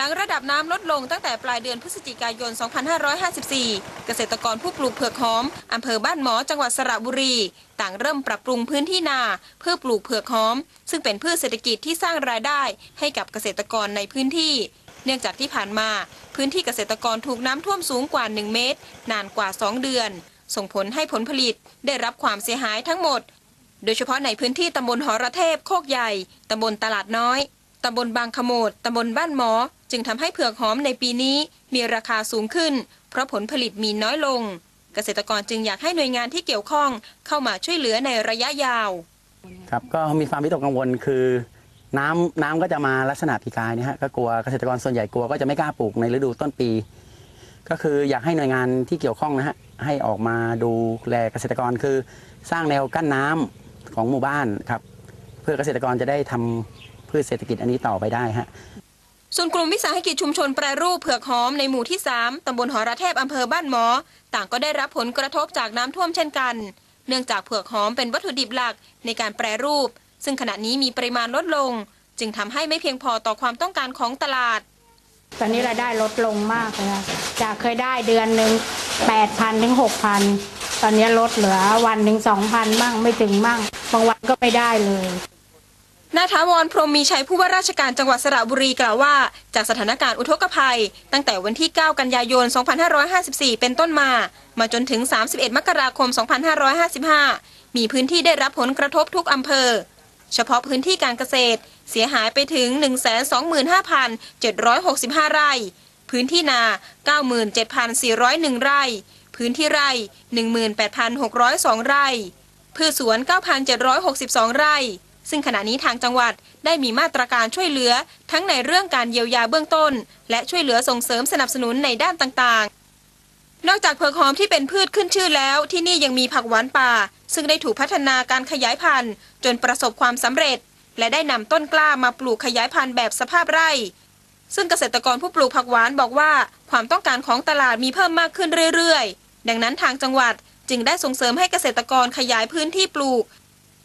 หลังระดับน้ำลดลงตั้งแต่ปลายเดือนพฤศจิกายน 2554 เกษตรกรผู้ปลูกเผือกหอมอำเภอบ้านหมอจังหวัดสระบุรี ต่างเริ่มปรับปรุงพื้นที่นาเพื่อปลูกเผือกหอม ซึ่งเป็นพืชเศรษฐกิจที่สร้างรายได้ให้กับเกษตรกรในพื้นที่ เนื่องจากที่ผ่านมา พื้นที่เกษตรกรถูกน้ำท่วมสูงกว่า 1 เมตร นานกว่า 2 เดือน ส่งผลให้ผลผลิตได้รับความเสียหายทั้งหมด โดยเฉพาะในพื้นที่ตำบลหอระเทพโคกใหญ่ตำบลตลาดน้อยตำบลบางขโมดตำบลบ้านหมอ จึงทำให้เผือกหอมในปีนี้มีราคาสูงขึ้น เพราะผลผลิตมีน้อยลง เกษตรกรจึงอยากให้หน่วยงานที่เกี่ยวข้องเข้ามาช่วยเหลือในระยะยาว ครับก็มีความวิตกกังวลคือ น้ำน้ำก็จะมาลักษณะปีกายนี่ยฮะก็กลัวเกษตรกรส่วนใหญ่กลัวก็จะไม่กล้าปลูกในฤดูต้นปี ก็คืออยากให้หน่วยงานที่เกี่ยวข้องนะฮะให้ออกมาดูแลเกษตรกรคือสร้างแนวกั้นน้ำของหมู่บ้านครับ เพื่อเกษตรกรจะได้ทำพืชเศรษฐกิจอันนี้ต่อไปได้ฮะ ส่วนกลุ่มวิสาหกิจชุมชนแปรรูปเผือกหอมในหมู่ที่ 3 ตำบลหอระเทพอำเภอบ้านหมอ ต่างก็ได้รับผลกระทบจากน้ำท่วมเช่นกัน เนื่องจากเผือกหอมเป็นวัตถุดิบหลักในการแปรรูป ซึ่งขณะนี้มีปริมาณลดลง จึงทำให้ไม่เพียงพอต่อความต้องการของตลาด ตอนนี้รายได้ลดลงมากเลยจากเคยได้เดือนหนึ่งแปดพันถึงหกพันตอนนี้ลดเหลือวันหนึ่งสองพันมั่งไม่ถึงมั่ง บางวันก็ไม่ได้เลย นายถาวรพรมมีชัยผู้ว่าราชการจังหวัดสระบุรีกล่าวว่า จากสถานการณ์อุทกภัย ตั้งแต่วันที่ 9 กันยายน 2554 เป็นต้นมา มาจนถึง 31 มกราคม 2555 มีพื้นที่ได้รับผลกระทบทุกอำเภอ เฉพาะพื้นที่การเกษตร เสียหายไปถึง 125,765 ไร่ พื้นที่นา 97,401 ไร่ พื้นที่ไร่ 18,602 ไร่ พืชสวน 9,762 ไร่ ซึ่งขณะนี้ทางจังหวัดได้มีมาตรการช่วยเหลือ ทั้งในเรื่องการเยียวยาเบื้องต้น และช่วยเหลือส่งเสริมสนับสนุนในด้านต่างๆ นอกจากเผือกหอมที่เป็นพืชขึ้นชื่อแล้ว ที่นี่ยังมีผักหวานป่า ซึ่งได้ถูกพัฒนาการขยายพันธุ์ จนประสบความสำเร็จ และได้นำต้นกล้ามาปลูกขยายพันธุ์แบบสภาพไร่ ซึ่งเกษตรกรผู้ปลูกผักหวานบอกว่า ความต้องการของตลาดมีเพิ่มมากขึ้นเรื่อยๆ ดังนั้นทางจังหวัดจึงได้ส่งเสริมให้เกษตรกรขยายพื้นที่ปลูก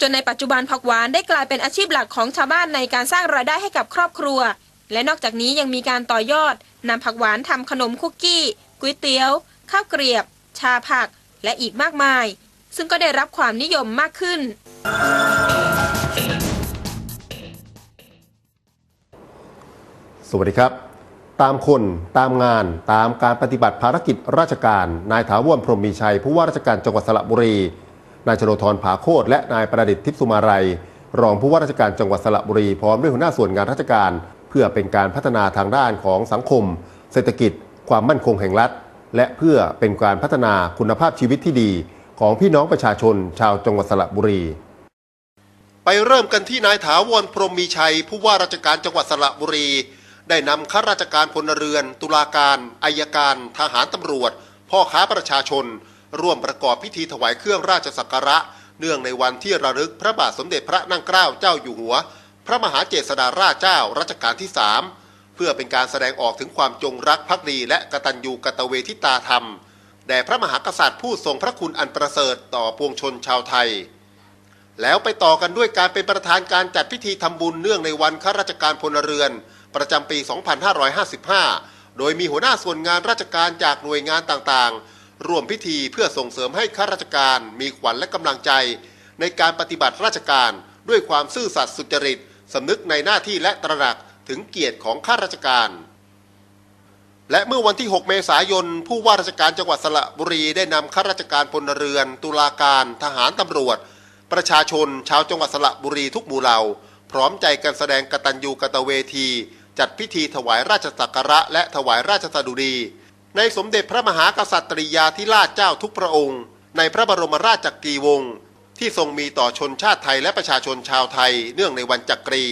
จนในปัจจุบันผักหวานได้กลายเป็นอาชีพหลักของชาวบ้านในการสร้างรายได้ให้กับครอบครัว และนอกจากนี้ยังมีการต่อยอดนำผักหวานทำขนมคุกกี้ก๋วยเตี๋ยวข้าวเกรียบ ชาผัก และอีกมากมาย ซึ่งก็ได้รับความนิยมมากขึ้น สวัสดีครับ ตามคนตามงานตามการปฏิบัติภารกิจราชการ นายถาวรพรหมมีชัย ผู้ว่าราชการจังหวัดสระบุรี นายชโลธรผาโคตและนายประดิษฐ์ทิพย์สุมารัยรองผู้ว่าราชการจังหวัดสระบุรีพร้อมด้วยหัวหน้าส่วนงานราชการ เพื่อเป็นการพัฒนาทางด้านของสังคม เศรษฐกิจ ความมั่นคงแห่งรัฐ และเพื่อเป็นการพัฒนาคุณภาพชีวิตที่ดี ของพี่น้องประชาชน ชาวจังหวัดสระบุรี ไปเริ่มกันที่นายถาวรพรหมมีชัย ผู้ว่าราชการจังหวัดสระบุรี ได้นำข้าราชการพลเรือน ตุลาการอายการ ทหารตำรวจ พ่อค้าประชาชน ร่วมประกอบพิธีถวายเครื่องราชสักการะ เนื่องในวันที่ระลึกพระบาทสมเด็จพระนั่งเกล้าเจ้าอยู่หัว พระมหาเจษฎาราชเจ้ารัชกาลที่สามเพื่อเป็นการแสดงออกถึงความจงรักภักดีและกตัญญูกตเวทิตาธรรมแด่พระมหากษัตริย์ผู้ทรงพระคุณอันประเสริฐต่อปวงชนชาวไทย แล้วไปต่อกันด้วยการเป็นประธานการจัดพิธีทำบุญเนื่องในวันข้าราชการพลเรือน ประจำปี 2555 โดยมีหัวหน้าส่วนงานราชการจากหน่วยงานต่างๆ ร่วมพิธีเพื่อส่งเสริมให้ข้าราชการมีขวัญและกำลังใจ ในการปฏิบัติราชการด้วยความซื่อสัตย์สุจริตสำนึกในหน้าที่และตระหนักถึงเกียรติของข้าราชการ และเมื่อวันที่ 6 เมษายน ผู้ว่าราชการจังหวัดสระบุรีได้นำข้าราชการพลเรือน ตุลาการทหารตำรวจ ประชาชน ชาวจังหวัดสระบุรีทุกหมู่เหล่า พร้อมใจกันแสดงกตัญญูกตเวที จัดพิธีถวายราชสักการะและถวายราชสดุดี ในสมเด็จพระมหากษัตริยาธิราชเจ้าทุกพระองค์ ในพระบรมราชจักรีวงศ์ที่ทรงมีต่อชนชาติไทยและประชาชนชาวไทยเนื่องในวันจักรี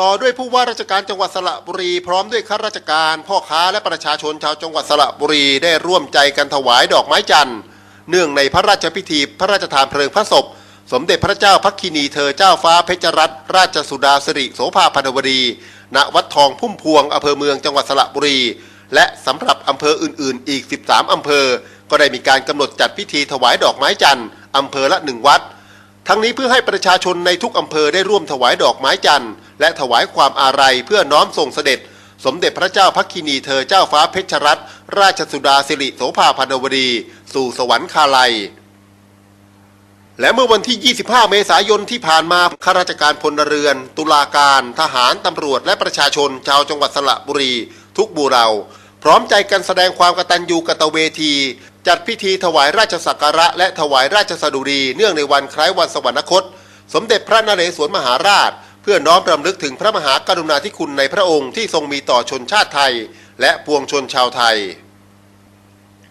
ต่อด้วยผู้ว่าราชการจังหวัดสระบุรี พร้อมด้วยข้าราชการพ่อค้าและประชาชนชาวจังหวัดสระบุรีได้ร่วมใจกันถวายดอกไม้จันทร์เนื่องในพระราชพิธีพระราชทานเพลิงพระศพ สมเด็จพระเจ้าพักคินีเธอเจ้าฟ้าเพชรรัตนราชสุดาสิริโสภาพันวดี ณวัดทองพุ่มพวงอำเภอเมืองจังหวัดสระบุรี และสำหรับอำเภออื่นๆ อีก 13 อำเภอ ก็ได้มีการกำหนดจัดพิธีถวายดอกไม้จันทร์อำเภอละหนึ่งวัด ทั้งนี้เพื่อให้ประชาชนในทุกอำเภอได้ร่วมถวายดอกไม้จันทร์และถวายความอาลัยเพื่อน้อมส่งเสด็จ สมเด็จพระเจ้าพักคินีเธอเจ้าฟ้าเพชรรัตนราชสุดาสิริโสภาพันวดี สู่สวรรคาลัยและเมื่อวันที่ 25 เมษายนที่ผ่านมา ข้าราชการพลเรือน ตุลาการ ทหาร ตำรวจ และประชาชน ชาวจังหวัดสระบุรี ทุกบูเรา พร้อมใจกันแสดงความกตัญญูกตเวที จัดพิธีถวายราชสักการะ และถวายราชสดุดี เนื่องในวันคล้ายวันสวรรคต สมเด็จพระนเรศวรมหาราช เพื่อน้อมรำลึกถึงพระมหากรุณาธิคุณในพระองค์ที่ทรงมีต่อชนชาติไทย และปวงชนชาวไทย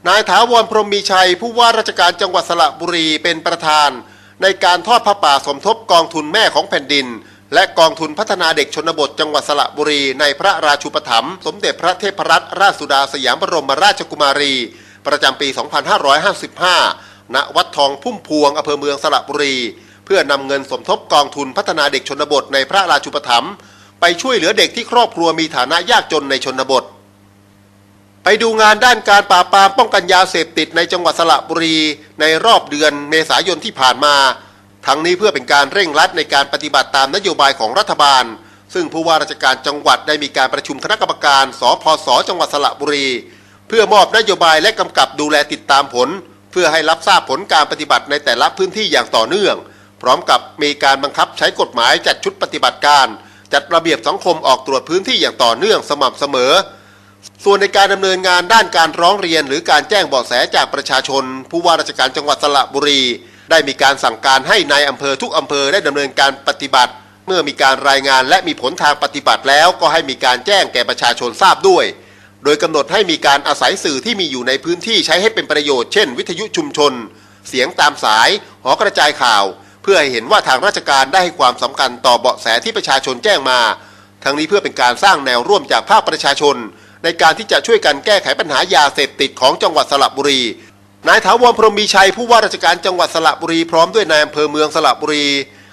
นายถาวรพรหมมีชัย ผู้ว่าราชการจังหวัดสระบุรีเป็นประธาน ในการทอดผ้าป่าสมทบกองทุนแม่ของแผ่นดิน และกองทุนพัฒนาเด็กชนบทจังหวัดสระบุรี ในพระราชูปถัมภ์สมเด็จพระเทพรัตนราชสุดาสยามบรมราชกุมารี ประจำปี 2555 ณ วัดทองพุ่มพวงอำเภอเมืองสระบุรี เพื่อนำเงินสมทบกองทุนพัฒนาเด็กชนบทในพระราชูปถัมภ์ไปช่วยเหลือเด็กที่ครอบครัวมีฐานะยากจนในชนบท ไปดูงานด้านการปราบปรามป้องกันยาเสพติดในจังหวัดสระบุรี ในรอบเดือนเมษายนที่ผ่านมา ทั้งนี้เพื่อเป็นการเร่งรัดในการปฏิบัติตามนโยบายของรัฐบาล ซึ่งผู้ว่าราชการจังหวัดได้มีการประชุมคณะกรรมการ สพส จังหวัดสระบุรี เพื่อมอบนโยบายและกำกับดูแลติดตามผล เพื่อให้รับทราบผลการปฏิบัติในแต่ละพื้นที่อย่างต่อเนื่อง พร้อมกับมีการบังคับใช้กฎหมายจัดชุดปฏิบัติการ จัดระเบียบสังคมออกตรวจพื้นที่อย่างต่อเนื่องสม่ำเสมอส่วนในการดำเนินงานด้านการร้องเรียนหรือการแจ้งเบาะแสจากประชาชน ผู้ว่าราชการจังหวัดสระบุรี ได้มีการสั่งการให้ในายอำเภอทุกอำเภอได้ดำเนินการปฏิบัติ เมื่อมีการรายงานและมีผลทางปฏิบัติแล้วก็ให้มีการแจ้งแก่ประชาชนทราบด้วย โดยกำหนดให้มีการอาศัยสื่อที่มีอยู่ในพื้นที่ใช้ให้เป็นประโยชน์เช่น วิทยุชุมชน เสียงตามสาย หอกระจายข่าว เพื่อให้เห็นว่าทางราชการได้ให้ความสำคัญต่อเบาะแสที่ประชาชนแจ้งมา ทั้งนี้เพื่อเป็นการสร้างแนวร่วมจากภาคประชาชน ในการที่จะช่วยกันแก้ไขปัญหายาเสพติดของจังหวัดสระบุรี นายถาวรพรหมมีชัยผู้ว่าราชการจังหวัดสระบุรีพร้อมด้วยนายอำเภอเมืองสระบุรี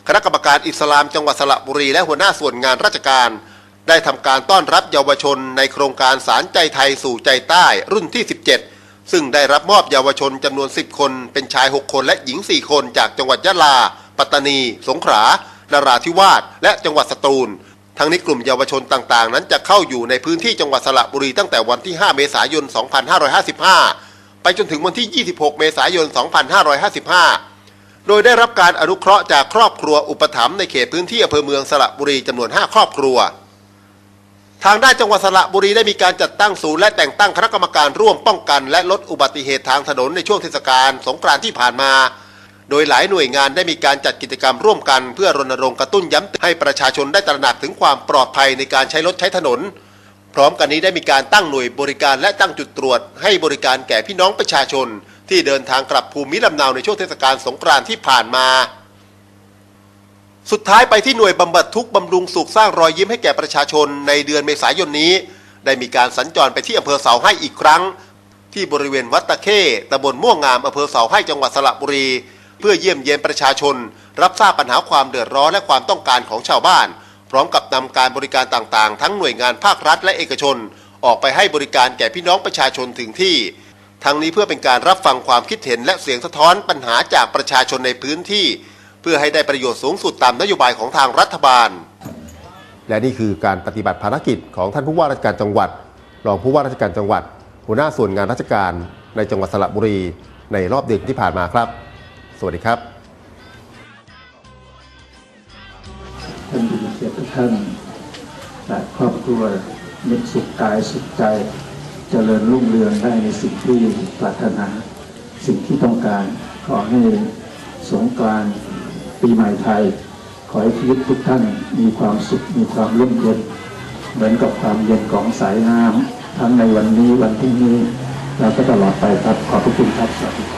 คณะกรรมการอิสลามจังหวัดสระบุรี และหัวหน้าส่วนงานราชการ ได้ทำการต้อนรับเยาวชนในโครงการสารใจไทยสู่ใจใต้รุ่นที่ 17 ซึ่งได้รับมอบเยาวชนจำนวน 10 คน เป็นชาย 6 คนและหญิง 4 คนจากจังหวัดยะลา ปัตตานี สงขลานราธิวาสและจังหวัดสตูลทั้งนี้กลุ่มเยาวชนต่างๆ นั้นจะเข้าอยู่ในพื้นที่จังหวัดสระบุรีตั้งแต่วันที่ 5 เมษายน 2555 จนถึงวันที่ 26 เมษายน 2555 โดยได้รับการอนุเคราะห์จากครอบครัวอุปถัมภ์ในเขตพื้นที่อำเภอเมืองสระบุรีจำนวน 5 ครอบครัว ทางด้านจังหวัดสระบุรีได้มีการจัดตั้งศูนย์และแต่งตั้งคณะกรรมการร่วมป้องกัน และลดอุบัติเหตุทางถนนในช่วงเทศกาลสงกรานต์ที่ผ่านมาโดยหลายหน่วยงานได้มีการจัดกิจกรรมร่วมกัน เพื่อรณรงค์กระตุ้นย้ำให้ประชาชนได้ตระหนักถึงความปลอดภัยในการใช้รถใช้ถนน พร้อมกันนี้ได้มีการตั้งหน่วยบริการและตั้งจุดตรวจ ให้บริการแก่พี่น้องประชาชน ที่เดินทางกลับภูมิลำเนาในช่วงเทศกาลสงกรานต์ที่ผ่านมา สุดท้ายไปที่หน่วยบำบัดทุกข์บำรุงสุขสร้างรอยยิ้มให้แก่ประชาชนในเดือนเมษายนนี้ ได้มีการสัญจรไปที่อำเภอเสาให้อีกครั้ง ที่บริเวณวัดตะเข้ตำบลม่วงงามอำเภอเสาให้จังหวัดสระบุรี เพื่อเยี่ยมเยียนประชาชน รับทราบปัญหาความเดือดร้อนและความต้องการของชาวบ้าน พร้อมกับนำการบริการต่างๆ ทั้งหน่วยงานภาครัฐและเอกชน ออกไปให้บริการแก่พี่น้องประชาชนถึงที่ ทั้งนี้เพื่อเป็นการรับฟังความคิดเห็นและเสียงสะท้อนปัญหาจากประชาชนในพื้นที่ เพื่อให้ได้ประโยชน์สูงสุดตามนโยบายของทางรัฐบาล และนี่คือการปฏิบัติภารกิจของท่านผู้ว่าราชการจังหวัด รองผู้ว่าราชการจังหวัด หัวหน้าส่วนงานราชการในจังหวัดสระบุรี ในรอบเดือนที่ผ่านมาครับ สวัสดีครับ ท่านและครอบครัวมีสุขกายสุขใจเจริญรุ่งเรืองได้ในสิ่งที่ปรารถนา สิ่งที่ต้องการ ขอให้สงกรานต์ปีใหม่ไทย ขอให้ชีวิตทุกท่านมีความสุขมีความร่มเย็นเหมือนกับความเย็นของสายน้ำทั้งในวันนี้วันพรุ่งนี้ แล้วก็ตลอดไปครับขอบพระคุณครับสวัสดีครับ